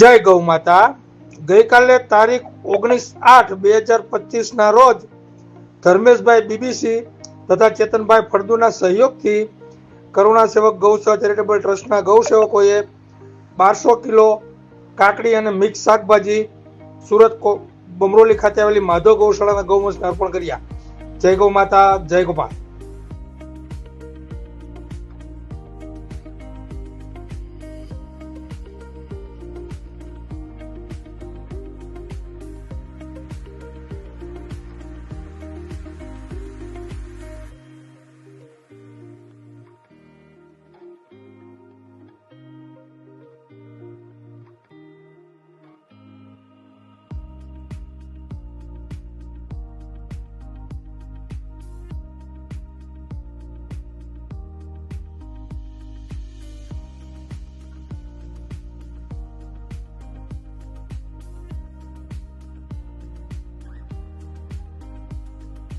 જય ગૌ માતા. ગઈકાલે તારીખ ઓગણીસ આઠ બે હજાર પચીસના રોજ ધર્મેશભાઈ બીબીસી તથા ચેતનભાઈ ફળદુના સહયોગથી કરુણા સેવક ગૌસેવા ચેરિટેબલ ટ્રસ્ટના ગૌસેવકોએ બારસો કિલો કાકડી અને મિક્સ શાકભાજી સુરત કો- બમરોલી ખાતે આવેલી માધવ ગૌશાળાના ગૌવંશને અર્પણ કર્યા. જય ગૌ માતા, જય ગોપાલ.